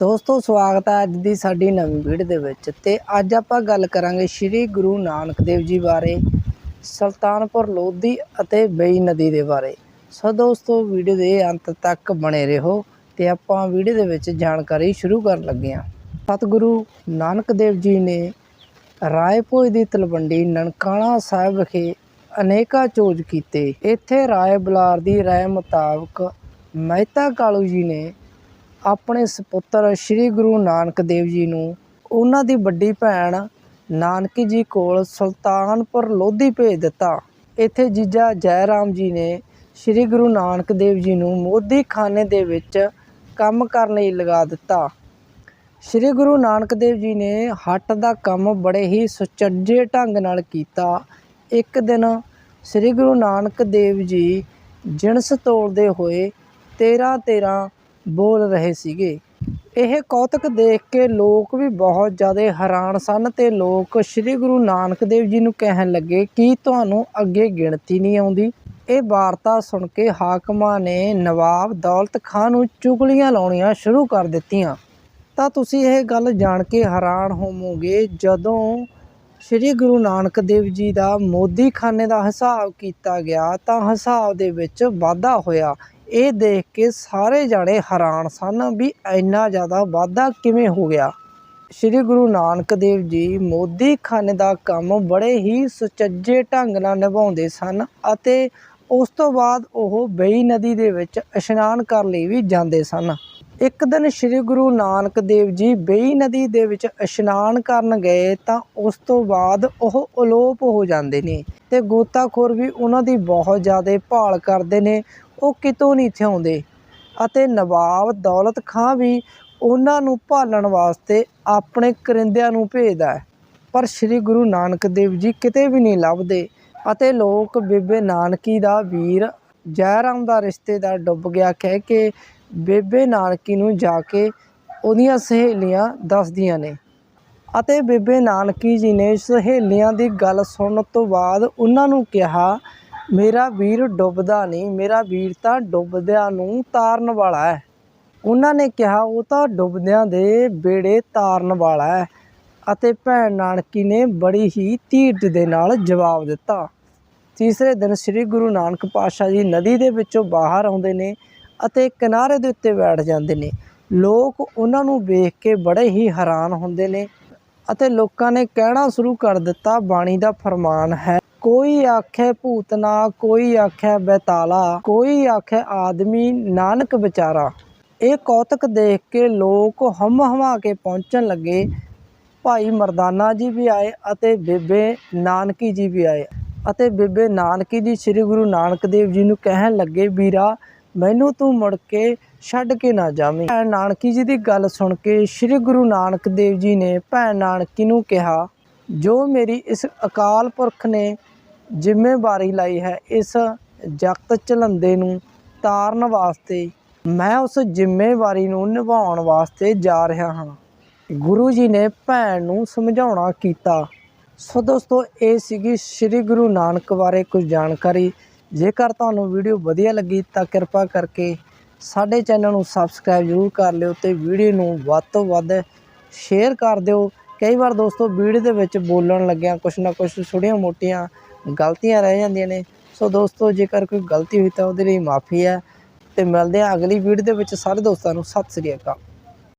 ਦੋਸਤੋ, ਸਵਾਗਤ ਹੈ ਅੱਜ ਦੀ ਸਾਡੀ ਨਵੀਂ ਵੀਡੀਓ ਦੇ ਵਿੱਚ ਤੇ ਅੱਜ ਆਪਾਂ ਗੱਲ ਕਰਾਂਗੇ ਸ੍ਰੀ ਗੁਰੂ ਨਾਨਕ ਦੇਵ ਜੀ ਬਾਰੇ, ਸੁਲਤਾਨਪੁਰ ਲੋਧੀ ਅਤੇ ਬਈ ਨਦੀ ਦੇ ਬਾਰੇ। ਸੋ ਦੋਸਤੋ ਵੀਡੀਓ ਦੇ ਅੰਤ ਤੱਕ ਬਣੇ ਰਹੋ ਤੇ ਆਪਾਂ ਵੀਡੀਓ ਦੇ ਵਿੱਚ ਜਾਣਕਾਰੀ ਸ਼ੁਰੂ ਕਰਨ ਲੱਗੇ ਹਾਂ। ਸਤਿਗੁਰੂ ਨਾਨਕ ਦੇਵ ਜੀ ਨੇ ਰਾਏ ਭੋਜ ਦੀ ਤਲਵੰਡੀ ਨਨਕਾਣਾ ਸਾਹਿਬ ਵਿਖੇ ਅਨੇਕਾਂ ਚੋਜ ਕੀਤੇ। ਇੱਥੇ ਰਾਏ ਬੁਲਾਰ ਦੀ ਰਾਏ ਮੁਤਾਬਕ ਮਹਿਤਾ ਕਾਲੂ ਜੀ ਨੇ ਆਪਣੇ ਸਪੁੱਤਰ ਸ੍ਰੀ ਗੁਰੂ ਨਾਨਕ ਦੇਵ ਜੀ ਨੂੰ, ਉਹਨਾਂ ਦੀ ਵੱਡੀ ਭੈਣ ਨਾਨਕੀ ਜੀ ਕੋਲ ਸੁਲਤਾਨਪੁਰ ਲੋਧੀ ਭੇਜ ਦਿੱਤਾ। ਇੱਥੇ ਜੀਜਾ ਜੈ ਰਾਮ ਜੀ ਨੇ ਸ੍ਰੀ ਗੁਰੂ ਨਾਨਕ ਦੇਵ ਜੀ ਨੂੰ ਮੋਦੀ ਖਾਨੇ ਦੇ ਵਿੱਚ ਕੰਮ ਕਰਨ ਲਈ ਲਗਾ ਦਿੱਤਾ। ਸ੍ਰੀ ਗੁਰੂ ਨਾਨਕ ਦੇਵ ਜੀ ਨੇ ਹੱਟ ਦਾ ਕੰਮ ਬੜੇ ਹੀ ਸੁਚੱਜੇ ਢੰਗ ਨਾਲ ਕੀਤਾ। ਇੱਕ ਦਿਨ ਸ੍ਰੀ ਗੁਰੂ ਨਾਨਕ ਦੇਵ ਜੀ ਜਿਣਸ ਤੋਲਦੇ ਹੋਏ 13 13 ਬੋਲ ਰਹੇ ਸੀਗੇ। ਇਹ ਕੌਤਕ ਦੇਖ ਕੇ ਲੋਕ ਵੀ ਬਹੁਤ ਜ਼ਿਆਦਾ ਹੈਰਾਨ ਸਨ ਤੇ ਲੋਕ ਸ੍ਰੀ ਗੁਰੂ ਨਾਨਕ ਦੇਵ ਜੀ ਨੂੰ ਕਹਿਣ ਲੱਗੇ, ਕਿ ਤੁਹਾਨੂੰ ਅੱਗੇ ਗਿਣਤੀ ਨਹੀਂ ਆਉਂਦੀ? ਇਹ ਵਾਰਤਾ ਸੁਣ ਕੇ ਹਾਕਮਾਂ ਨੇ ਨਵਾਬ ਦੌਲਤ ਖਾਨ ਨੂੰ ਚੁਗਲੀਆਂ ਲਾਉਣੀਆਂ ਸ਼ੁਰੂ ਕਰ ਦਿੱਤੀਆਂ। ਤਾਂ ਤੁਸੀਂ ਇਹ ਗੱਲ ਜਾਣ ਕੇ ਹੈਰਾਨ ਹੋਵੋਗੇ, ਜਦੋਂ ਸ੍ਰੀ ਗੁਰੂ ਨਾਨਕ ਦੇਵ ਜੀ ਦਾ ਮੋਦੀਖਾਨੇ ਦਾ ਹਿਸਾਬ ਕੀਤਾ ਗਿਆ, ਤਾਂ ਹਿਸਾਬ ਦੇ ਵਿੱਚ ਵਾਧਾ ਹੋਇਆ। ਇਹ ਦੇਖ ਕੇ ਸਾਰੇ ਜਾਣੇ ਹੈਰਾਨ ਸਨ ਵੀ ਇੰਨਾ ਜ਼ਿਆਦਾ ਵਾਧਾ ਕਿਵੇਂ ਹੋ ਗਿਆ। ਸ੍ਰੀ ਗੁਰੂ ਨਾਨਕ ਦੇਵ ਜੀ ਮੋਦੀ ਖਾਨੇ ਦਾ ਕੰਮ ਬੜੇ ਹੀ ਸੁਚੱਜੇ ਢੰਗ ਨਾਲ ਨਿਭਾਉਂਦੇ ਸਨ ਅਤੇ ਉਸ ਤੋਂ ਬਾਅਦ ਉਹ ਬਈ ਨਦੀ ਦੇ ਵਿੱਚ ਇਸ਼ਨਾਨ ਕਰਨ ਲਈ ਵੀ ਜਾਂਦੇ ਸਨ। ਇੱਕ ਦਿਨ ਸ੍ਰੀ ਗੁਰੂ ਨਾਨਕ ਦੇਵ ਜੀ ਬਈ ਨਦੀ ਦੇ ਵਿੱਚ ਇਸ਼ਨਾਨ ਕਰਨ ਗਏ ਤਾਂ ਉਸ ਤੋਂ ਬਾਅਦ ਉਹ ਅਲੋਪ ਹੋ ਜਾਂਦੇ ਨੇ ਤੇ ਗੋਤਾਖੋਰ ਵੀ ਉਹਨਾਂ ਦੀ ਬਹੁਤ ਜ਼ਿਆਦਾ ਭਾਲ ਕਰਦੇ ਨੇ। ਉਹ ਕਿਤੋਂ ਨਹੀਂ ਇੱਥੇ ਆਉਂਦੇ। ਅਤੇ ਨਵਾਬ ਦੌਲਤ ਖਾਂ ਵੀ ਉਹਨਾਂ ਨੂੰ ਭਾਲਣ ਵਾਸਤੇ ਆਪਣੇ ਕਰਿੰਦਿਆਂ ਨੂੰ ਭੇਜਦਾ ਹੈ। ਪਰ ਸ੍ਰੀ ਗੁਰੂ ਨਾਨਕ ਦੇਵ ਜੀ ਕਿਤੇ ਵੀ ਨਹੀਂ ਲੱਭਦੇ ਅਤੇ ਲੋਕ ਬੇਬੇ ਨਾਨਕੀ ਦਾ ਵੀਰ ਜੈਰਾਮ ਦਾ ਰਿਸ਼ਤੇਦਾਰ ਡੁੱਬ ਗਿਆ ਕਹਿ ਕੇ ਬੇਬੇ ਨਾਨਕੀ ਨੂੰ ਜਾ ਕੇ ਉਹਦੀਆਂ ਸਹੇਲੀਆਂ ਦੱਸਦੀਆਂ ਨੇ। ਅਤੇ ਬੇਬੇ ਨਾਨਕੀ ਜੀ ਨੇ ਸਹੇਲੀਆਂ ਦੀ ਗੱਲ ਸੁਣਨ ਤੋਂ ਬਾਅਦ ਉਹਨਾਂ ਨੂੰ ਕਿਹਾ ਮੇਰਾ ਵੀਰ ਡੁੱਬਦਾ ਨਹੀਂ, ਮੇਰਾ ਵੀਰ ਤਾਂ ਡੁੱਬਦਿਆਂ ਨੂੰ ਤਾਰਨ ਵਾਲਾ ਹੈ। ਉਹਨਾਂ ਨੇ ਕਿਹਾ, ਉਹ ਤਾਂ ਡੁੱਬਦਿਆਂ ਦੇ ਬੇੜੇ ਤਾਰਨ ਵਾਲਾ ਹੈ ਅਤੇ ਭੈਣ ਨਾਨਕੀ ਨੇ ਬੜੀ ਹੀ ਧੀਰਜ ਦੇ ਨਾਲ ਜਵਾਬ ਦਿੱਤਾ। ਤੀਸਰੇ ਦਿਨ ਸ੍ਰੀ ਗੁਰੂ ਨਾਨਕ ਪਾਤਸ਼ਾਹ ਜੀ ਨਦੀ ਦੇ ਵਿੱਚੋਂ ਬਾਹਰ ਆਉਂਦੇ ਨੇ ਅਤੇ ਕਿਨਾਰੇ ਦੇ ਉੱਤੇ ਬੈਠ ਜਾਂਦੇ ਨੇ। ਲੋਕ ਉਹਨਾਂ ਨੂੰ ਵੇਖ ਕੇ ਬੜੇ ਹੀ ਹੈਰਾਨ ਹੁੰਦੇ ਨੇ ਅਤੇ ਲੋਕਾਂ ਨੇ ਕਹਿਣਾ ਸ਼ੁਰੂ ਕਰ ਦਿੱਤਾ, ਬਾਣੀ ਦਾ ਫਰਮਾਨ ਹੈ ਕੋਈ ਆਖੇ ਭੂਤਨਾ ਕੋਈ ਆਖੇ ਬੈਤਾਲਾ, ਕੋਈ ਆਖੇ ਆਦਮੀ ਨਾਨਕ ਵਿਚਾਰਾ। ਇਹ ਕੌਤਕ ਦੇਖ ਕੇ ਲੋਕ ਹਮ ਹਮਾ ਕੇ ਪਹੁੰਚਣ ਲੱਗੇ। ਭਾਈ ਮਰਦਾਨਾ ਜੀ ਵੀ ਆਏ ਅਤੇ ਬੇਬੇ ਨਾਨਕੀ ਜੀ ਵੀ ਆਏ ਅਤੇ ਬੇਬੇ ਨਾਨਕੀ ਜੀ ਸ੍ਰੀ ਗੁਰੂ ਨਾਨਕ ਦੇਵ ਜੀ ਨੂੰ ਕਹਿਣ ਲੱਗੇ, ਵੀਰਾ, ਮੈਨੂੰ ਤੂੰ ਮੁੜ ਕੇ ਛੱਡ ਕੇ ਨਾ ਜਾਵੀਂ। ਭੈਣ ਨਾਨਕੀ ਜੀ ਦੀ ਗੱਲ ਸੁਣ ਕੇ ਸ੍ਰੀ ਗੁਰੂ ਨਾਨਕ ਦੇਵ ਜੀ ਨੇ ਭੈਣ ਨਾਨਕੀ ਨੂੰ ਕਿਹਾ, ਜੋ ਮੇਰੀ ਇਸ ਅਕਾਲ ਪੁਰਖ ਨੇ ਜ਼ਿੰਮੇਵਾਰੀ ਲਈ ਹੈ ਇਸ ਜਗਤ ਝਲੰਦੇ ਨੂੰ ਤਾਰਨ ਵਾਸਤੇ। ਮੈਂ ਉਸ ਜ਼ਿੰਮੇਵਾਰੀ ਨੂੰ ਨਿਭਾਉਣ ਵਾਸਤੇ ਜਾ ਰਿਹਾ ਹਾਂ। ਗੁਰੂ ਜੀ ਨੇ ਭੈਣ ਨੂੰ ਸਮਝਾਉਣਾ ਕੀਤਾ। ਸੋ ਦੋਸਤੋ, ਇਹ ਸੀਗੀ ਸ੍ਰੀ ਗੁਰੂ ਨਾਨਕ ਬਾਰੇ ਕੁਝ ਜਾਣਕਾਰੀ। ਜੇਕਰ ਤੁਹਾਨੂੰ ਵੀਡੀਓ ਵਧੀਆ ਲੱਗੀ ਤਾਂ ਕਿਰਪਾ ਕਰਕੇ ਸਾਡੇ ਚੈਨਲ ਨੂੰ ਸਬਸਕ੍ਰਾਈਬ ਜ਼ਰੂਰ ਕਰ ਲਿਓ ਤੇ ਵੀਡੀਓ ਨੂੰ ਵੱਧ ਤੋਂ ਵੱਧ ਸ਼ੇਅਰ ਕਰ ਦਿਓ। ਕਈ ਵਾਰ ਦੋਸਤੋ, ਵੀਡੀਓ ਦੇ ਵਿੱਚ ਬੋਲਣ ਲੱਗਿਆਂ ਕੁਛ ਨਾ ਕੁਛ ਛੋਟੀਆਂ ਮੋਟੀਆਂ ਗਲਤੀਆਂ ਰਹਿ ਜਾਂਦੀਆਂ ਨੇ। ਸੋ ਦੋਸਤੋ, ਜੇਕਰ ਕੋਈ ਗਲਤੀ ਹੋਈ ਤਾਂ ਉਹਦੇ ਲਈ ਮਾਫੀ ਹੈ। ਤੇ ਮਿਲਦੇ ਹਾਂ ਅਗਲੀ ਵੀਡੀਓ ਦੇ ਵਿੱਚ। ਸਾਰੇ ਦੋਸਤਾਂ ਨੂੰ ਸਤਿ ਸ੍ਰੀ ਅਕਾਲ।